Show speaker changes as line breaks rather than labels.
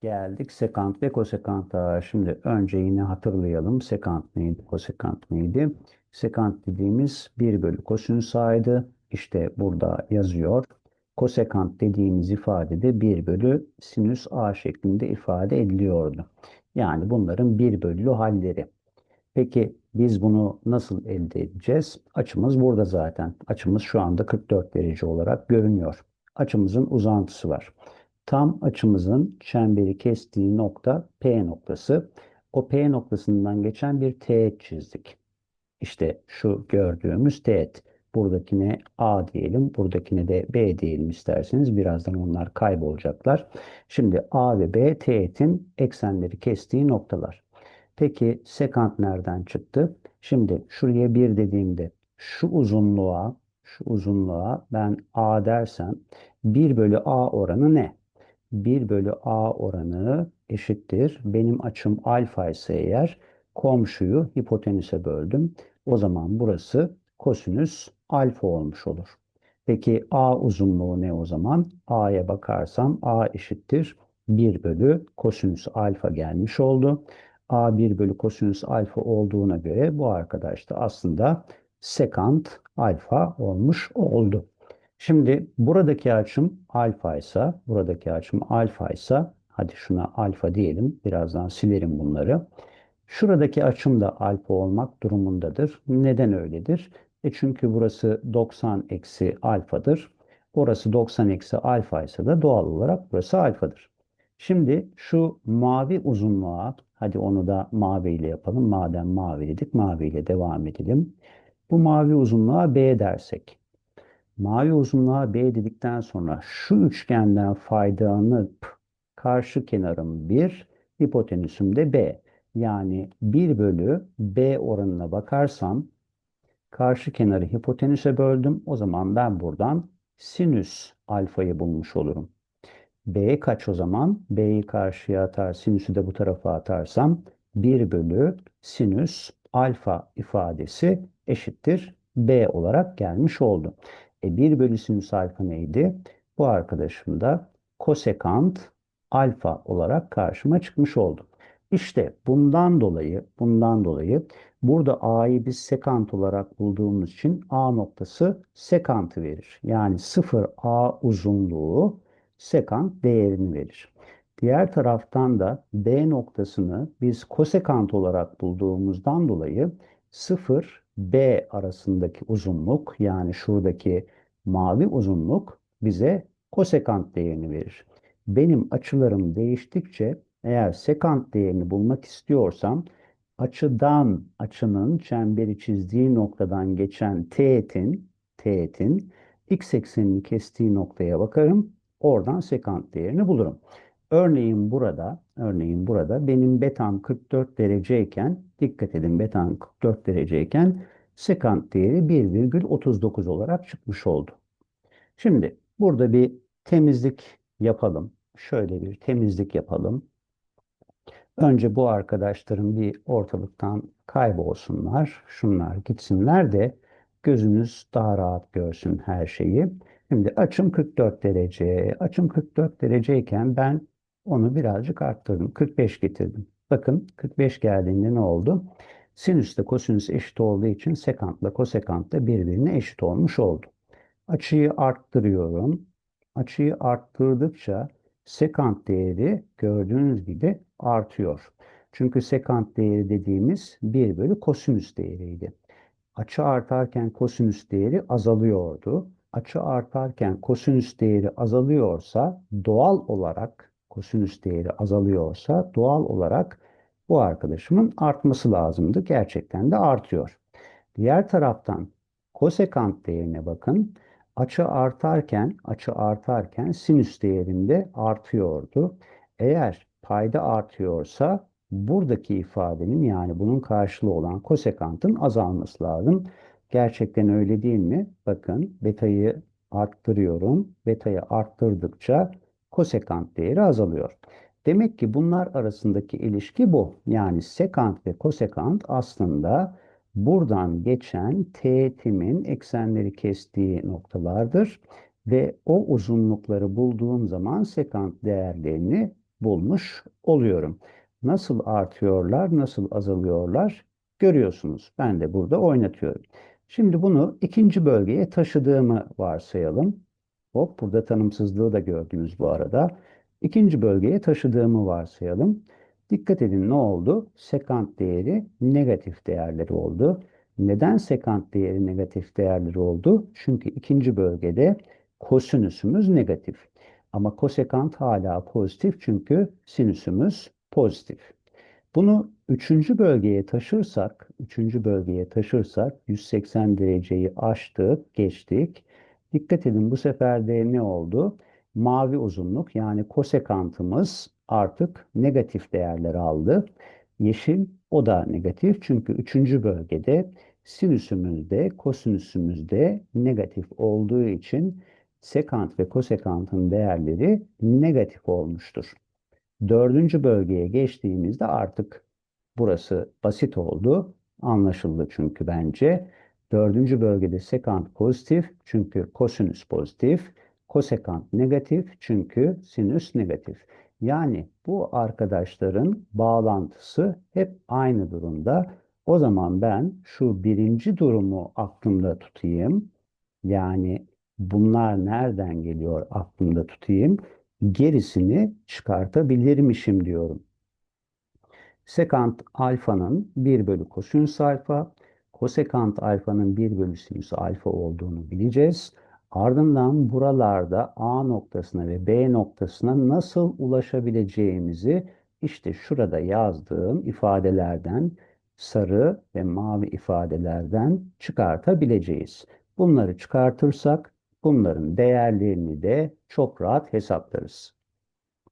Geldik sekant ve kosekanta. Şimdi önce yine hatırlayalım. Sekant neydi, kosekant neydi? Sekant dediğimiz 1 bölü kosinüs a'ydı. İşte burada yazıyor. Kosekant dediğimiz ifade de 1 bölü sinüs a şeklinde ifade ediliyordu. Yani bunların 1 bölü halleri. Peki biz bunu nasıl elde edeceğiz? Açımız burada zaten. Açımız şu anda 44 derece olarak görünüyor. Açımızın uzantısı var. Tam açımızın çemberi kestiği nokta P noktası. O P noktasından geçen bir teğet çizdik. İşte şu gördüğümüz teğet. Buradakine A diyelim, buradakine de B diyelim isterseniz. Birazdan onlar kaybolacaklar. Şimdi A ve B teğetin eksenleri kestiği noktalar. Peki sekant nereden çıktı? Şimdi şuraya 1 dediğimde şu uzunluğa, şu uzunluğa ben A dersem 1 bölü A oranı ne? 1 bölü A oranı eşittir. Benim açım alfa ise eğer komşuyu hipotenüse böldüm. O zaman burası kosinüs alfa olmuş olur. Peki A uzunluğu ne o zaman? A'ya bakarsam A eşittir 1 bölü kosinüs alfa gelmiş oldu. A 1 bölü kosinüs alfa olduğuna göre bu arkadaş da aslında sekant alfa olmuş oldu. Şimdi buradaki açım alfa ise, buradaki açım alfa ise, hadi şuna alfa diyelim, birazdan silerim bunları. Şuradaki açım da alfa olmak durumundadır. Neden öyledir? E çünkü burası 90 eksi alfadır. Orası 90 eksi alfa ise de doğal olarak burası alfadır. Şimdi şu mavi uzunluğa, hadi onu da mavi ile yapalım. Madem mavi dedik, mavi ile devam edelim. Bu mavi uzunluğa B dersek. Mavi uzunluğa B dedikten sonra şu üçgenden faydalanıp karşı kenarım 1, hipotenüsüm de B. Yani 1 bölü B oranına bakarsam karşı kenarı hipotenüse böldüm. O zaman ben buradan sinüs alfayı bulmuş olurum. B kaç o zaman? B'yi karşıya atar, sinüsü de bu tarafa atarsam 1 bölü sinüs alfa ifadesi eşittir B olarak gelmiş oldu. E 1 bölü sinüs alfa neydi? Bu arkadaşım da kosekant alfa olarak karşıma çıkmış oldu. İşte bundan dolayı, bundan dolayı burada A'yı biz sekant olarak bulduğumuz için A noktası sekantı verir. Yani 0 A uzunluğu sekant değerini verir. Diğer taraftan da B noktasını biz kosekant olarak bulduğumuzdan dolayı 0 B arasındaki uzunluk yani şuradaki mavi uzunluk bize kosekant değerini verir. Benim açılarım değiştikçe eğer sekant değerini bulmak istiyorsam açıdan açının çemberi çizdiği noktadan geçen teğetin teğetin x eksenini kestiği noktaya bakarım. Oradan sekant değerini bulurum. Örneğin burada, örneğin burada benim betam 44 dereceyken, dikkat edin betam 44 dereceyken sekant değeri 1,39 olarak çıkmış oldu. Şimdi burada bir temizlik yapalım. Şöyle bir temizlik yapalım. Önce bu arkadaşlarım bir ortalıktan kaybolsunlar. Şunlar gitsinler de gözünüz daha rahat görsün her şeyi. Şimdi açım 44 derece. Açım 44 dereceyken ben onu birazcık arttırdım. 45 getirdim. Bakın 45 geldiğinde ne oldu? Sinüsle kosinüs eşit olduğu için sekantla kosekant da birbirine eşit olmuş oldu. Açıyı arttırıyorum. Açıyı arttırdıkça sekant değeri gördüğünüz gibi artıyor. Çünkü sekant değeri dediğimiz 1 bölü kosinüs değeriydi. Açı artarken kosinüs değeri azalıyordu. Açı artarken kosinüs değeri azalıyorsa doğal olarak kosinüs değeri azalıyorsa doğal olarak bu arkadaşımın artması lazımdı. Gerçekten de artıyor. Diğer taraftan kosekant değerine bakın. Açı artarken, açı artarken sinüs değerinde artıyordu. Eğer payda artıyorsa buradaki ifadenin yani bunun karşılığı olan kosekantın azalması lazım. Gerçekten öyle değil mi? Bakın betayı arttırıyorum. Betayı arttırdıkça kosekant değeri azalıyor. Demek ki bunlar arasındaki ilişki bu. Yani sekant ve kosekant aslında buradan geçen teğetimin eksenleri kestiği noktalardır. Ve o uzunlukları bulduğum zaman sekant değerlerini bulmuş oluyorum. Nasıl artıyorlar, nasıl azalıyorlar görüyorsunuz. Ben de burada oynatıyorum. Şimdi bunu ikinci bölgeye taşıdığımı varsayalım. Hop burada tanımsızlığı da gördünüz bu arada. İkinci bölgeye taşıdığımı varsayalım. Dikkat edin ne oldu? Sekant değeri negatif değerleri oldu. Neden sekant değeri negatif değerleri oldu? Çünkü ikinci bölgede kosinüsümüz negatif. Ama kosekant hala pozitif çünkü sinüsümüz pozitif. Bunu üçüncü bölgeye taşırsak, üçüncü bölgeye taşırsak 180 dereceyi aştık, geçtik. Dikkat edin bu sefer de ne oldu? Mavi uzunluk yani kosekantımız artık negatif değerler aldı. Yeşil o da negatif çünkü üçüncü bölgede sinüsümüzde, kosinüsümüzde negatif olduğu için sekant ve kosekantın değerleri negatif olmuştur. Dördüncü bölgeye geçtiğimizde artık burası basit oldu. Anlaşıldı çünkü bence. Dördüncü bölgede sekant pozitif çünkü kosinüs pozitif. Kosekant negatif çünkü sinüs negatif. Yani bu arkadaşların bağlantısı hep aynı durumda. O zaman ben şu birinci durumu aklımda tutayım. Yani bunlar nereden geliyor aklımda tutayım. Gerisini çıkartabilirmişim diyorum. Sekant alfanın 1 bölü kosinüs alfa, kosekant alfanın 1 bölü sinüs alfa olduğunu bileceğiz. Ardından buralarda A noktasına ve B noktasına nasıl ulaşabileceğimizi işte şurada yazdığım ifadelerden sarı ve mavi ifadelerden çıkartabileceğiz. Bunları çıkartırsak bunların değerlerini de çok rahat hesaplarız.